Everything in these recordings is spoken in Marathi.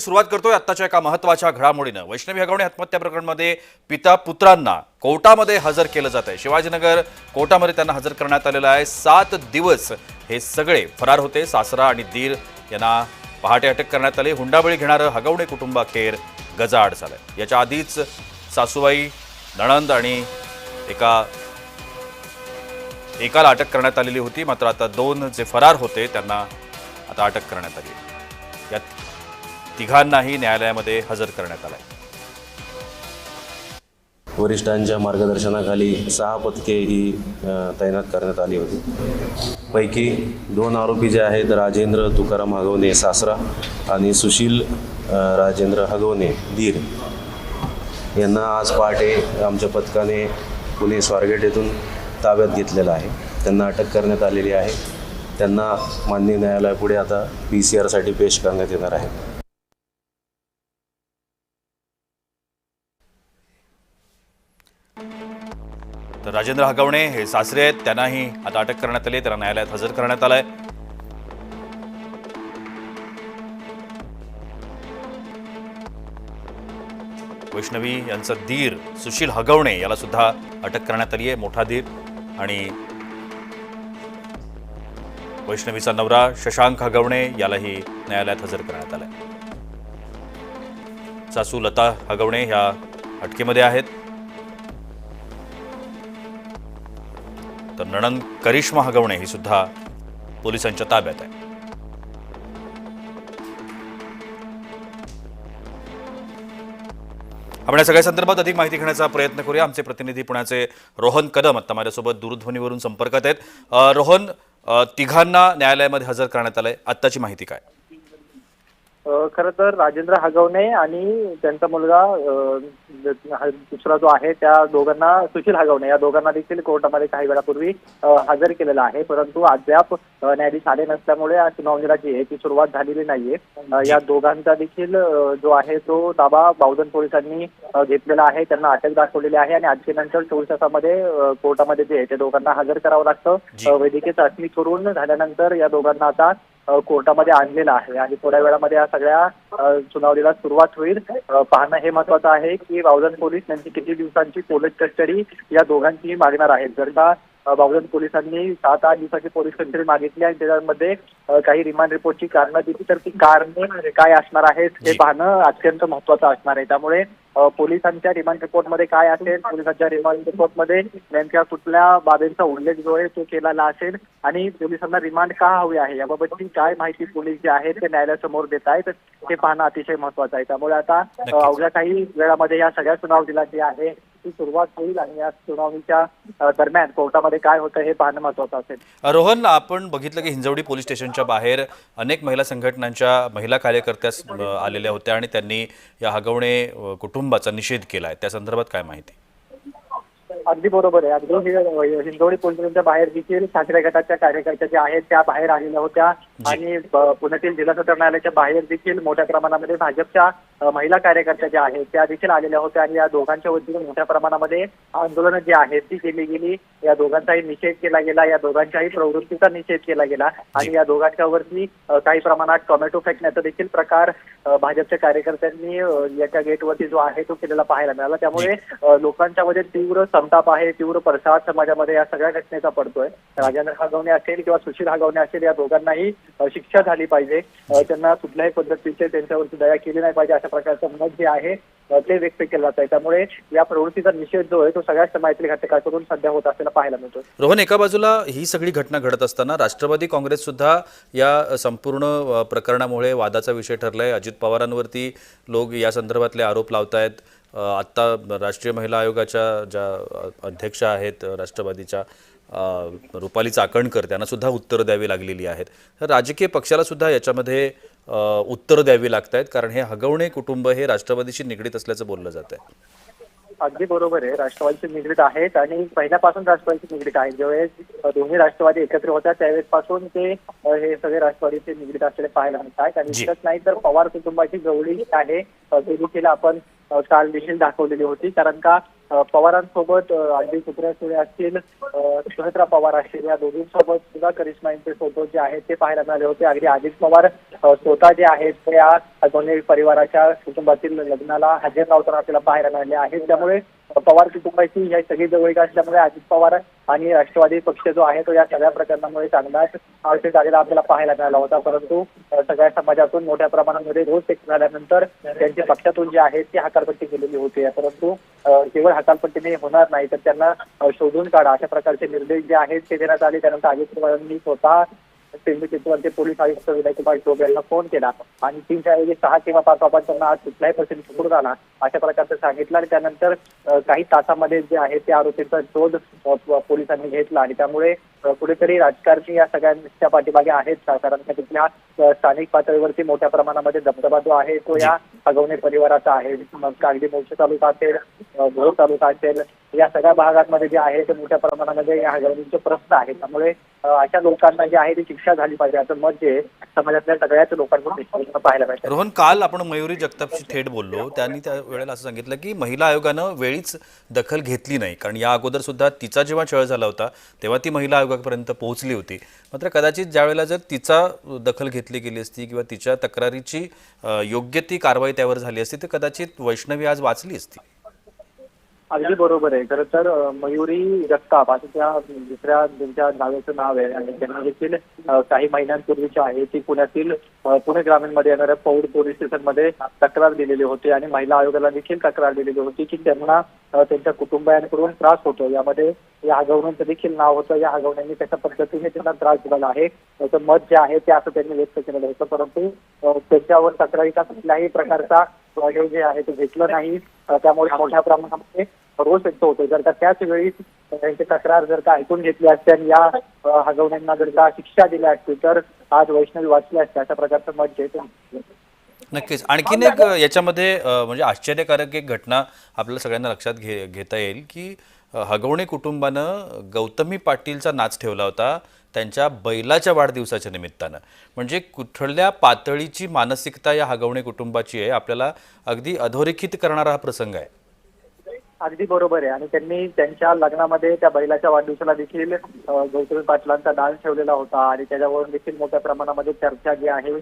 सुरुवात करतोय आत्ताच्या एका महत्त्वाच्या घडामोडीनं. वैष्णवी हगवणे आत्महत्या प्रकरणामध्ये पिता पुत्रांना कोर्टामध्ये हजर केलं जात आहे शिवाजीनगर कोर्टामध्ये त्यांना हजर करण्यात आलेलं आहे. सात दिवस हे सगळे फरार होते. सासरा आणि दीर यांना पहाटे अटक करण्यात आली. हुंडाबळी घेणारं हगवणे कुटुंबाखेर गजाआड झालंय. याच्या आधीच सासूबाई नणंद आणि एका एकाला अटक करण्यात आलेली होती. मात्र आता दोन जे फरार होते त्यांना आता अटक करण्यात आली यात तिघांनाही न्यायालयामध्ये हजर करण्यात आलंय. वरिष्ठांच्या मार्गदर्शनाखाली सहा पथके ही तैनात करण्यात आली होती. पैकी दोन आरोपी जे आहेत राजेंद्र तुकाराम हगवणे सासरा आणि सुशील राजेंद्र हगवणे धीर यांना आज पहाटे आमच्या पथकाने पुणे स्वारगेट येथून ताब्यात घेतलेलं आहे. त्यांना अटक करण्यात आलेली आहे. त्यांना माननीय न्यायालयापुढे आता पी सी आरसाठी पेश करण्यात येणार आहे. राजेंद्र हगवणे हे सासरे आहेत. त्यांनाही आता अटक करण्यात आली त्यांना न्यायालयात हजर करण्यात आलंय. वैष्णवी यांचा धीर सुशील हगवणे याला सुद्धा अटक करण्यात आली आहे. मोठा धीर आणि वैष्णवीचा नवरा शशांक हगवणे यालाही न्यायालयात हजर करण्यात आलंय. सासू लता हगवणे ह्या अटकेमध्ये आहेत. तर नणंद करिश्मा हगवणे ही सुद्धा पोलिसांच्या ताब्यात आहे. आपण या सगळ्या संदर्भात अधिक माहिती घेण्याचा प्रयत्न करूया. आमचे प्रतिनिधी पुण्याचे रोहन कदम आता माझ्यासोबत दूरध्वनीवरून संपर्कात आहेत. रोहन तिघांना न्यायालयामध्ये हजर करण्यात आलंय. आत्ताची माहिती काय? खरं तर राजेंद्र हगवणे आणि त्यांचा मुलगा दुसरा जो आहे त्या दोघांना सुशील हगवणे. या दोघांना देखील कोर्टामध्ये काही वेळापूर्वी हजर केलेलं आहे. परंतु अद्याप न्यायाधीश आले नसल्यामुळे या सुनावणीला जी आहे ती सुरुवात झालेली नाहीये. या दोघांचा देखील जो आहे तो ताबा बावधन पोलिसांनी घेतलेला आहे. त्यांना अटक दाखवलेली आहे आणि अटकेनंतर चोवीस तासामध्ये कोर्टामध्ये जे आहे ते दोघांना हजर करावं लागतं. वैद्यकीय चाचणी करून झाल्यानंतर या दोघांना आता कोर्टामध्ये आणलेला आहे. आणि थोड्या वेळामध्ये या सगळ्या सुनावणीला सुरुवात होईल. पाहणं हे महत्वाचं आहे की बावधन पोलीस यांची किती दिवसांची पोलीस कस्टडी या दोघांची मागणार आहेत. जर का बावधन पोलिसांनी सात आठ दिवसाची पोलीस कस्टडी मागितली आणि त्याच्यामध्ये काही रिमांड रिपोर्टची कारणं दिली. तर ती कारणे काय असणार आहेत हे. पाहणं अत्यंत महत्वाचं असणार आहे. त्यामुळे पोलिसांच्या रिमांड रिपोर्टमध्ये काय असेल? पोलिसांच्या रिमांड रिपोर्टमध्ये नेमक्या कुठल्या बाबींचा उल्लेख जो आहे तो केलेला असेल आणि पोलिसांना रिमांड का हवी आहे? याबाबतची काय माहिती पोलीस जे आहेत ते न्यायालयासमोर देत आहेत. हे पाहणं अतिशय महत्वाचं आहे. त्यामुळे आता. अवघ्या काही वेळामध्ये या सगळ्या सुनावणीला जी आहे ची सुरुवात होईल आणि या सुनावणीच्या दरम्यान कोर्टामध्ये काय होतं हे पाहणं महत्वाचं असेल. रोहन आपण बघितलं की हिंजवडी पोलीस स्टेशनच्या बाहेर अनेक महिला संघटनांच्या महिला कार्यकर्त्या आलेल्या होत्या आणि त्यांनी या हगवणे कुटुंबाचा निषेध केला आहे त्या संदर्भात काय माहिती? अगदी बरोबर आहे. अगदी हे- हिंदोळी पोलिसांच्या बाहेर देखील सासऱ्या गटाच्या कार्यकर्त्या ज्या आहेत त्या बाहेर आलेल्या होत्या. आणि पुण्यातील जिल्हा सत्र न्यायालयाच्या बाहेर देखील मोठ्या प्रमाणामध्ये भाजपच्या महिला कार्यकर्त्या ज्या आहेत त्या देखील आलेल्या होत्या. आणि या दोघांच्या वतीने मोठ्या प्रमाणामध्ये आंदोलनं जी आहेत ती केली गेली. या दोघांचाही निषेध केला गेला. या दोघांच्याही प्रवृत्तीचा निषेध केला गेला. आणि या दोघांच्या वरती अ, काही प्रमाणात टोमॅटो फेकण्याचा देखील प्रकार भाजपच्या कार्यकर्त्यांनी याच्या गेटवरती जो आहे तो केलेला पाहायला मिळाला. त्यामुळे लोकांच्या मध्ये तीव्र संताप आहे तीव्र पडसाद समाजामध्ये या सगळ्या घटनेचा पडतोय. राजेंद्र हागवणे असेल किंवा सुशील हागवणे असेल या दोघांनाही शिक्षा झाली पाहिजे. त्यांना कुठल्याही पद्धतीचे त्यांच्यावरती दया केली नाही पाहिजे अशा प्रकारचं मत जे आहे ते व्यक्त केलं जात आहे त्यामुळे या प्रवृत्तीचा निषेध जो आहे तो सगळ्या समाजातील घटकाकडून सध्या होत असलेला पाहायला मिळतो रोहन एका बाजूला ही सगळी घटना घडत असताना राष्ट्रवादी काँग्रेस सुद्धा या संपूर्ण प्रकरणामुळे वादाचा विषय ठरलाय. अजित पवारांवरती लोक या संदर्भातले आरोप लावतायत. आत्ता राष्ट्रीय महिला आयोगाच्या ज्या अध्यक्षा आहेत राष्ट्रवादीच्या रुपाली चाकणकर त्यांना सुद्धा उत्तरं द्यावी लागलेली आहेत. तर राजकीय पक्षाला सुद्धा याच्यामध्ये उत्तरं द्यावी लागत आहेत कारण हे हगवणे कुटुंब हे राष्ट्रवादीशी निगडीत असल्याचं बोललं जात आहे अगदी बरोबर आहे. राष्ट्रवादीचे निगडीत आहेत आणि पहिल्यापासून राष्ट्रवादीचे निगडीत आहेत. ज्यावेळेस दोन्ही राष्ट्रवादी एकत्र होत्या त्यावेळेस पासून ते हे सगळे राष्ट्रवादीचे निगडीत असलेले पाहायला मिळतात. आणि जी. इतकंच नाही तर पवार कुटुंबाची जवळी आहे. देखील आपण काल चाल देखील दाखवलेली होती. कारण का पवारांसोबत अगदी कुत्र्या सुळे असतील अ, पवार असतील या दोघींसोबत सुद्धा करिश्मा यांचे फोटो जे आहेत ते पाहायला मिळाले होते. अगदी अजित पवार स्वतः जे आहेत ते या दोन्ही परिवाराच्या कुटुंबातील लग्नाला हजर लावताना आपल्याला पाहायला मिळाले आहेत. त्यामुळे पवार कुटुंबाची या सगळी जवळीक असल्यामुळे अजित पवार आणि राष्ट्रवादी पक्ष जो आहे तो या सगळ्या प्रकरणामुळे चांगलाच आवश्यक झालेला आपल्याला पाहायला मिळाला होता. परंतु सगळ्या समाजातून मोठ्या प्रमाणामध्ये रोज एक झाल्यानंतर त्यांच्या पक्षातून जे आहे ती हकालपट्टी केलेली होती. परंतु केवळ हकालपट्टीने होणार नाही तर त्यांना शोधून काढा. अशा प्रकारचे निर्देश जे आहेत ते देण्यात आले. त्यानंतर अजित पवारांनी स्वतः पिंपरी चिंचवडचे पोलीस आयुक्त विनायकुमार चौबे यांना फोन केला आणि तीनच्या ऐवजी सहा किंवा पाच आपण त्यांना आज कुठल्याही परिस्थितीत सुखरूप झाला अशा प्रकारचं सांगितलं आणि त्यानंतर काही तासामध्ये जे आहे त्या आरोपींचा शोध पोलिसांनी घेतला आणि त्यामुळे कुठेतरी राजकारणी या सगळ्यांच्या पाठीमागे आहेत कारण का तिथल्या स्थानिक पातळीवरती मोठ्या प्रमाणामध्ये दबदबा जो आहे तो या अगवणे परिवाराचा आहे. मग कागदी मोर्चे तालुका असेल अ, भोर तालुका असेल या सगळ्या भागांमध्ये जे आहे ते मोठ्या प्रमाणामध्ये या हगवणीचे प्रश्न आहेत. त्यामुळे अशा लोकांना जे आहे ती शिक्षा झाली पाहिजे असं मत जे समाजातल्या सगळ्याच लोकांकडून पाहायला पाहिजे रोहन काल आपण मयुरी जगतापशी थेट बोललो. त्यांनी त्या वेळेला असं सांगितलं की महिला आयोगानं वेळीच दखल घेतली नाही. कारण या अगोदर सुद्धा तिचा जेव्हा छळ झाला होता तेव्हा ती महिला आयोगापर्यंत पोहोचली होती. मात्र कदाचित ज्या वेळेला जर तिचा दखल घेतली गेली असती किंवा तिच्या तक्रारीची योग्य ती कारवाई त्यावर झाली असती तर कदाचित वैष्णवी आज वाचली असती. अगदी बरोबर आहे. खरं तर मयुरी जगताप असं त्या दुसऱ्या त्यांच्या नावाचं नाव आहे आणि त्यांना देखील काही महिन्यांपूर्वीची आहे ती पुण्यातील पुणे ग्रामीणमध्ये येणाऱ्या पौड पोलीस स्टेशनमध्ये तक्रार दिलेली होती आणि महिला आयोगाला देखील तक्रार दिलेली होती की त्यांना त्यांच्या कुटुंबियांकडून त्रास होतो. यामध्ये या आगवण्यांचं देखील नाव होतं. या आगवण्यांनी कशा पद्धतीने त्यांना त्रास दिलेला आहे त्याचं मत जे आहे ते असं त्यांनी व्यक्त केलेलं होतं. परंतु त्याच्यावर त्यांच्यावर तक्रारीचा कुठल्याही प्रकारचा हे जे आहे ते घेतलं नाही. त्यामुळे मोठ्या प्रमाणामध्ये रोष व्यक्त होतो जर का त्याच वेळी त्यांची तक्रार जर का ऐकून घेतली असते आणि या अ, हगवण्यांना जर का शिक्षा दिल्या असतील तर आज वैष्णवी वाचली असते. अशा प्रकारचं मत जे नक्कीच. आणखीन एक याच्यामध्ये म्हणजे आश्चर्यकारक एक घटना आपल्याला सगळ्यांना लक्षात घे घेता येईल की हगवणे कुटुंबानं गौतमी पाटीलचा नाच ठेवला होता त्यांच्या बैलाच्या वाढदिवसाच्या निमित्तानं. म्हणजे कुठल्या पातळीची मानसिकता या हगवणे कुटुंबाची आहे आपल्याला अगदी अधोरेखित करणारा हा प्रसंग आहे. अगदी बरोबर आहे. आणि त्यांनी त्यांच्या लग्नामध्ये त्या बैलाच्या वाढदिवसाला देखील गौतमी पाटलांचा डान्स ठेवलेला होता. आणि त्याच्यावरून देखील मोठ्या प्रमाणामध्ये चर्चा जी आहे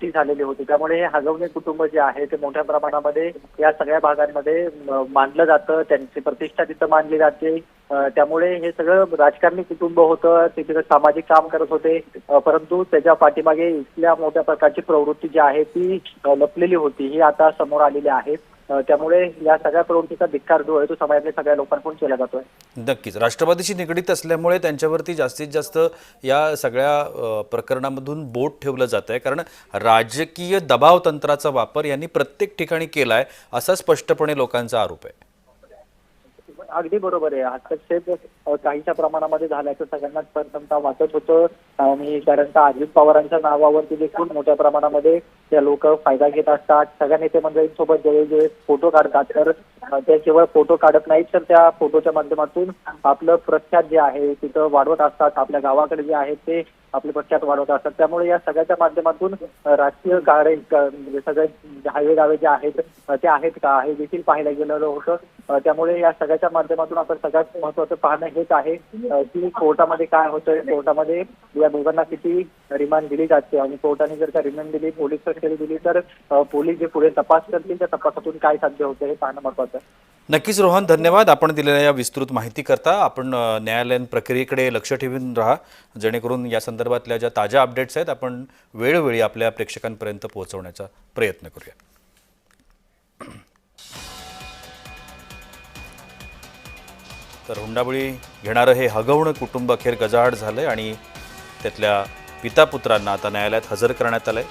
ती झालेली होती. त्यामुळे हे हजवणे कुटुंब जे आहे ते मोठ्या प्रमाणामध्ये या सगळ्या भागांमध्ये मानलं जातं. त्यांची प्रतिष्ठा तिथं मानली जाते. त्यामुळे हे सगळं राजकारणी कुटुंब होतं. ते तिथं सामाजिक काम करत होते. परंतु त्याच्या पाठीमागे इथल्या मोठ्या प्रकारची प्रवृत्ती जी आहे ती लपलेली होती. ही आता समोर आलेली आहे. त्यामुळे या सगळ्या प्रवृत्तीचा धिक्कार जो आहे तो समाजातल्या सगळ्या लोकांकडून केला जातोय. नक्कीच. राष्ट्रवादीशी निगडीत असल्यामुळे त्यांच्यावरती जास्तीत जास्त या सगळ्या प्रकरणामधून बोट ठेवलं जात आहे कारण राजकीय दबाव तंत्राचा वापर यांनी प्रत्येक ठिकाणी केला आहे असा स्पष्टपणे लोकांचा आरोप आहे. अगदी बरोबर आहे. हस्तक्षेप काहीच्या प्रमाणामध्ये झाल्याचं सगळ्यांनाच प्रथमतः वाटत होतं. आणि कारण का अजित पवारांच्या नावावरती देखील मोठ्या प्रमाणामध्ये त्या लोक फायदा घेत असतात. सगळ्या नेते मंडळींसोबत ज्यावेळी फोटो काढतात. तर ते केवळ फोटो काढत नाहीत तर त्या फोटोच्या माध्यमातून आपलं प्रख्यात जे आहे तिथं वाढवत असतात. आपल्या गावाकडे जे आहे ते आपले पश्चात वाढवत असतात. त्यामुळे या सगळ्याच्या माध्यमातून राजकीय गाडे म्हणजे सगळे हायवे गावे जे आहेत ते आहेत का? हे देखील पाहायला गेलेलं होतं. त्यामुळे या सगळ्याच्या माध्यमातून आपण सगळ्यात महत्वाचं पाहणं हेच आहे की कोर्टामध्ये काय होतंय? कोर्टामध्ये या दोघांना किती रिमांड दिली जाते? आणि कोर्टाने जर का रिमांड दिली पोलीस कस्टडी दिली तर पोलीस जे पुढे तपास करतील त्या तपासातून काय साध्य होतं हे पाहणं महत्वाचं आहे. नक्कीच रोहन धन्यवाद. आपण दिलेल्या या विस्तृत माहिती करता आपण न्यायालयीन प्रक्रियेकडे लक्ष ठेवून राहा. जेणेकरून या संदर्भातल्या ज्या ताज्या अपडेट्स आहेत आपण वेळोवेळी आपल्या प्रेक्षकांपर्यंत पोहोचवण्याचा प्रयत्न करूया. तर हुंडाबळी घेणारं हे हगवणं कुटुंब अखेर गजाआड आहे आणि त्यातल्या पिता पुत्रांना आता न्यायालयात हजर करण्यात आलंय.